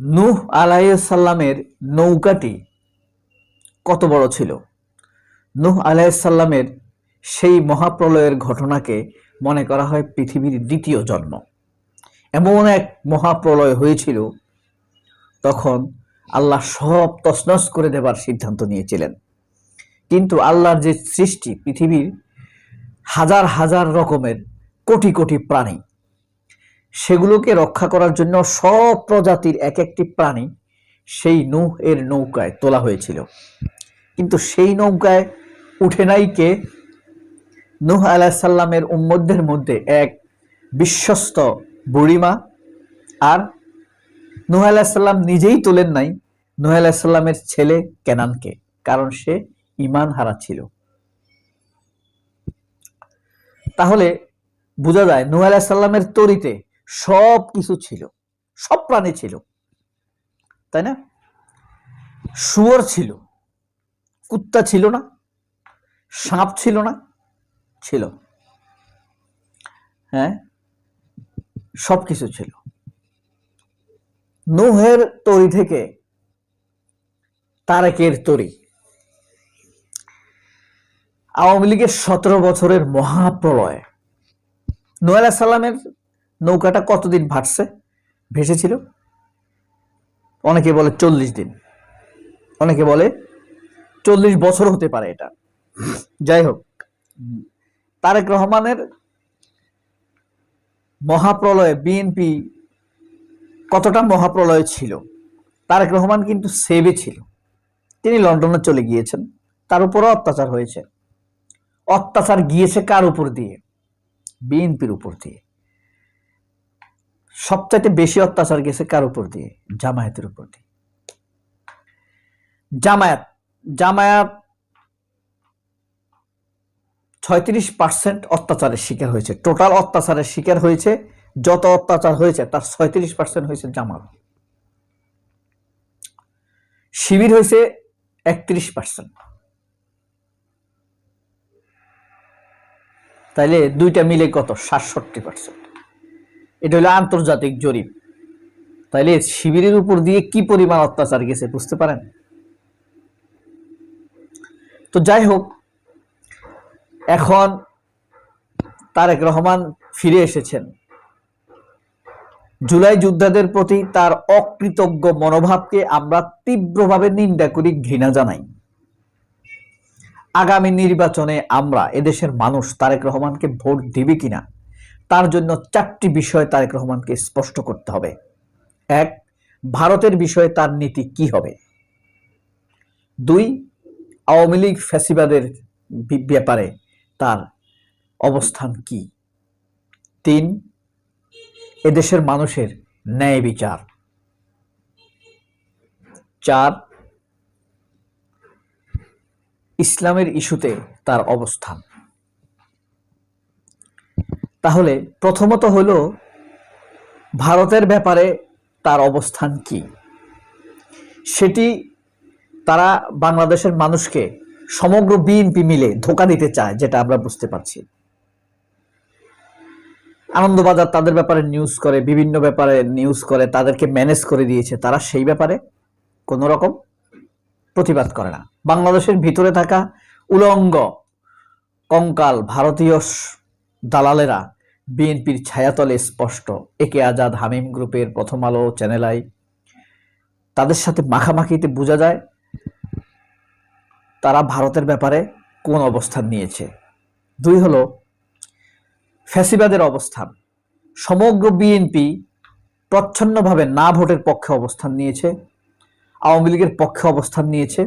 নূহ আলাইসাল্লামের নৌকাটি কত বড় ছিল? নূহ আলাইসাল্লামের সেই মহাপ্রলয়ের ঘটনাকে মনে করা হয় পৃথিবীর দ্বিতীয় জন্ম। এমন এক মহাপ্রলয় হয়েছিল, তখন আল্লাহ সব তছনছ করে দেবার সিদ্ধান্ত নিয়েছিলেন। কিন্তু আল্লাহর যে সৃষ্টি, পৃথিবীর হাজার হাজার রকমের কোটি কোটি প্রাণী সেগুলোকে রক্ষা করার জন্য সব প্রজাতির এক একটি প্রাণী সেই নূহ এর নৌকায় তোলা হয়েছিল। কিন্তু সেই নৌকায় উঠে নাই কে? নূহ আলাহিসাল্লামের উম্মদের মধ্যে এক বিশ্বস্ত বুড়িমা আর নূহ আলাহিসাল্লাম নিজেই তোলেন নাই। নূহ আলাহিসাল্লামের ছেলে কেনানকে, কারণ সে ইমান হারা ছিল। তাহলে বোঝা যায় নূহ আলাহিসাল্লামের তরিতে সব কিছু ছিল, সব প্রাণী ছিল, তাই না? শুয়োর ছিল, কুত্তা ছিল না, সাপ ছিল না, ছিল। হ্যাঁ? সব কিছু ছিল। নুহের তরি থেকে তারেকের তরি। আওয়ামী লীগের সতেরো বছরের মহাপ্রলয়। নোয়াল সাল্লামের নৌকাটা কতদিন ভাটছে ভেসেছিল? অনেকে বলে চল্লিশ দিন। অনেকে বলে চল্লিশ বছর হতে পারে এটা। যাই হোক, তারেক রহমানের মহাপ্রলয়ে, বিএনপি কতটা মহাপ্রলয় ছিল? তারেক রহমান কিন্তু সেবে ছিল। তিনি লন্ডনে চলে গিয়েছেন। তার উপরও অত্যাচার হয়েছে। অত্যাচার গিয়েছে কার উপর দিয়ে? বিএনপির উপর দিয়ে। সবচাইতে বেশি অত্যাচার গেছে কার উপর দিয়ে? জামায়াতের উপর দিয়ে। জামায়াত জামায়াত ছয়ত্রিশ পার্সেন্ট অত্যাচারের শিকার হয়েছে। টোটাল অত্যাচারের শিকার হয়েছে, যত অত্যাচার হয়েছে, তার ছয়ত্রিশ পার্সেন্ট হয়েছে জামাত শিবির হয়েছে একত্রিশ পার্সেন্ট। তাইলে দুইটা মিলে কত? সাতষট্টি পার্সেন্ট। এটা হলো আন্তর্জাতিক জরিপ। তাইলে শিবিরের উপর দিয়ে কি পরিমাণ অত্যাচার গেছে বুঝতে পারেন? তো যাই হোক, এখন তারেক রহমান ফিরে এসেছেন। জুলাই যোদ্ধাদের প্রতি তার অকৃতজ্ঞ মনোভাবকে আমরা তীব্রভাবে নিন্দা করি, ঘৃণা জানাই। আগামী নির্বাচনে আমরা এদেশের মানুষ তারেক রহমানকে ভোট দিবে কিনা? তার জন্য চারটি বিষয় তারেক রহমানকে স্পষ্ট করতে হবে। এক, ভারতের বিষয়ে তার নীতি কি হবে? দুই, আওয়ামী লীগ ফ্যাসিবাদের ব্যাপারে তার অবস্থান কি? তিন, এদেশের মানুষের ন্যায় বিচার। চার, ইসলামের ইস্যুতে তার অবস্থান। তাহলে প্রথমত হল ভারতের ব্যাপারে তার অবস্থান কি? সেটি তারা বাংলাদেশের মানুষকে সমগ্র বিএনপি মিলে ধোকা দিতে চায়, যেটা আমরা বুঝতে পারছি। আনন্দবাজার তাদের ব্যাপারে নিউজ করে, বিভিন্ন ব্যাপারে নিউজ করে, তাদেরকে ম্যানেজ করে দিয়েছে। তারা সেই ব্যাপারে কোনো রকম প্রতিবাদ করে না। বাংলাদেশের ভিতরে থাকা উলঙ্গ, কঙ্কাল, ভারতীয় দালালেরা বিএনপির ছায়াতলে স্পষ্ট, একে আজাদ হামিম গ্রুপের প্রথম আলো চ্যানেল আই। তাদের সাথে মাখামাখিতে বোঝা যায়, তারা ভারতের ব্যাপারে কোন অবস্থান নিয়েছে। দুই হলো, ফ্যাসিবাদের অবস্থান। সমগ্র বিএনপি প্রচ্ছন্নভাবে না ভোটের পক্ষে অবস্থান নিয়েছে, আওয়ামী লীগের পক্ষে অবস্থান নিয়েছে।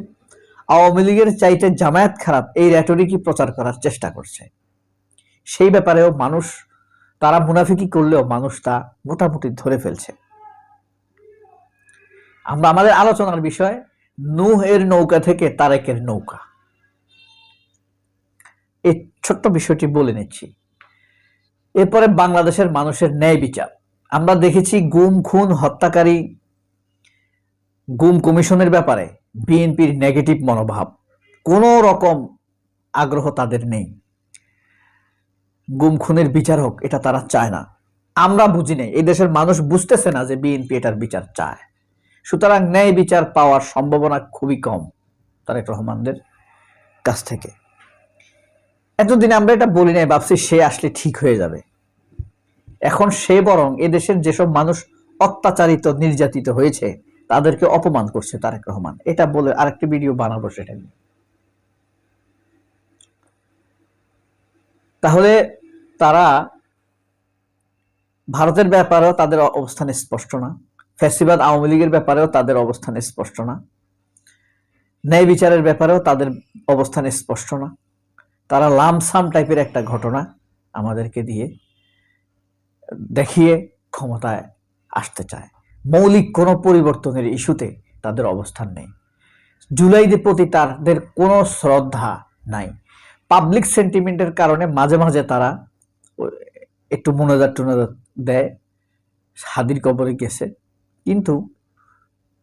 আওয়ামী লীগের চাইতে জামায়াত খারাপ এই র্যাটরিকই প্রচার করার চেষ্টা করছে। সেই ব্যাপারেও মানুষ তারা মুনাফিকি করলেও মানুষ তা মোটামুটি ধরে ফেলছে। আমরা আমাদের আলোচনার বিষয় নূহ এর নৌকা থেকে তারেকের নৌকা। এই ছোট্ট বিষয়টি বলে নিচ্ছি। এরপরে বাংলাদেশের মানুষের ন্যায় বিচার। আমরা দেখেছি গুম, খুন, হত্যাকারী, গুম কমিশনের ব্যাপারে বিএনপির নেগেটিভ মনোভাব। কোনো রকম আগ্রহ তাদের নেই। গুম খুনের বিচার হোক, এটা তারা চায় না। আমরা বুঝি নাই, এই দেশের মানুষ বুঝতেছে না যে বিএনপি এটার বিচার চায়। সুতরাং ন্যায় বিচার পাওয়ার সম্ভাবনা খুবই কম তারেক রহমানদের কাছ থেকে। এতদিন আমরা এটা বলি নাই, ভাবছি সে আসলে ঠিক হয়ে যাবে। এখন সে বরং এদেশের যেসব মানুষ অত্যাচারিত, নির্যাতিত হয়েছে, তাদেরকে অপমান করছে তারেক রহমান। এটা বলে আরেকটি ভিডিও বানাবো সেটা নিয়ে। তাহলে তারা ভারতের ব্যাপারেও তাদের অবস্থান স্পষ্ট না। ফ্যাসিবাদ আওয়ামী লীগের ব্যাপারেও তাদের অবস্থান স্পষ্ট না। ন্যায় বিচারের ব্যাপারেও তাদের অবস্থান স্পষ্ট না। তারা লামসাম টাইপের একটা ঘটনা আমাদেরকে দিয়ে দেখিয়ে ক্ষমতায় আসতে চায়। মৌলিক কোনো পরিবর্তনের ইস্যুতে তাদের অবস্থান নেই। জুলাইদের প্রতি তাদের কোনো শ্রদ্ধা নাই। পাবলিক সেন্টিমেন্টের কারণে মাঝে মাঝে তারা একটু মনোজাত টুনোজাত দেয়, হাদির কবরে গেছে। কিন্তু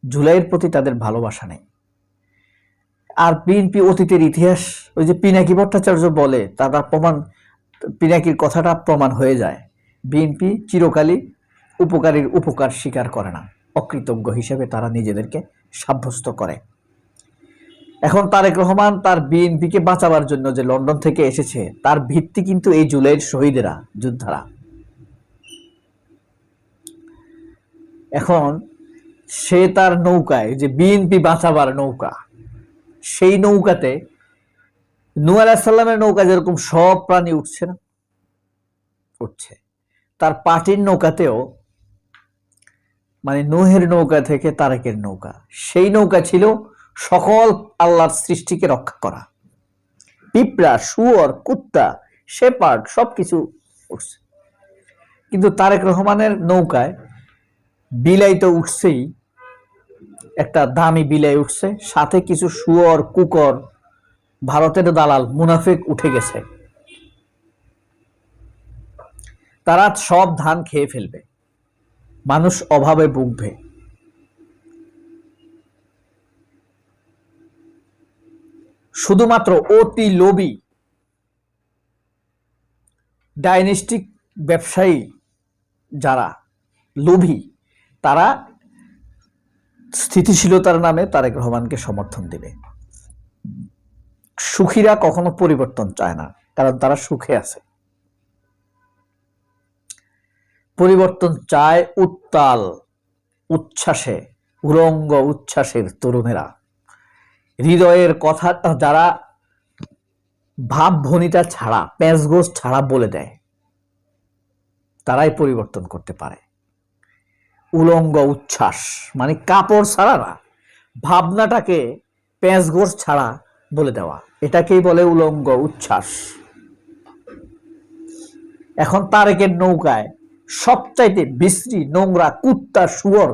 জুলাইয়ের প্রতি তাদের ভালোবাসা নেই। আর বিএনপি অতীতের ইতিহাস, ওই যে পিনাকি ভট্টাচার্য বলে, তারা প্রমাণ, পিনাকির কথাটা প্রমাণ হয়ে যায়। বিএনপি চিরকালই উপকারীর উপকার স্বীকার করে না। অকৃতজ্ঞ হিসেবে তারা নিজেদেরকে সাব্যস্ত করে। এখন তারেক রহমান তার বিএনপিকে বাঁচাবার জন্য যে লন্ডন থেকে এসেছে, তার ভিত্তি কিন্তু এই জুলাইয়ের শহীদেরা, যোদ্ধারা। এখন সে তার নৌকায়, যে বিএনপি বাঁচাবার নৌকা, সেই নৌকাতে নূ আলাহিসাল্লামের নৌকা যেরকম সব প্রাণী উঠছে না, উঠছে। তার পাটির নৌকাতেও মানে নোহের নৌকা থেকে তারেকের নৌকা। সেই নৌকা ছিল সকল আল্লাহর সৃষ্টিকে রক্ষা করা। পিঁপড়া, শুয়োর, কুত্তা, শেপার্ড সবকিছু উঠছে কিন্তু তারেক রহমানের নৌকায় বিলাই তো উঠছেই। একটা দামি বিলাই উঠছে, সাথে কিছু শুয়োর, কুকর, ভারতের দালাল, মুনাফেক উঠে গেছে। তারা সব ধান খেয়ে ফেলবে। মানুষ অভাবে ভুগবে। শুধুমাত্র অতি লোভী ডাইনেস্টিক ব্যবসায়ী যারা লোভী, তারা স্থিতিশীলতার নামে তারেক রহমানকে সমর্থন দিবে। সুখীরা কখনো পরিবর্তন চায় না, কারণ তারা সুখে আছে। পরিবর্তন চায় উত্তাল, উচ্ছ্বাসে, উরঙ্গ উচ্ছ্বাসের তরুণেরা। হৃদয়ের কথা যারা ভাবভনিতা ছাড়া, প্যাঁচগোস ছাড়া বলে দেয়, তারাই পরিবর্তন করতে পারে। উলঙ্গ উচ্ছ্বাস মানে কাপড় ছাড়া না, ভাবনাটাকে প্যাঁচগোস ছাড়া বলে দেওয়া, এটাকেই বলে উলঙ্গ উচ্ছ্বাস। এখন তারেকের নৌকায় সবচাইতে বিশ্রী নোংরা কুত্তা, শুয়োর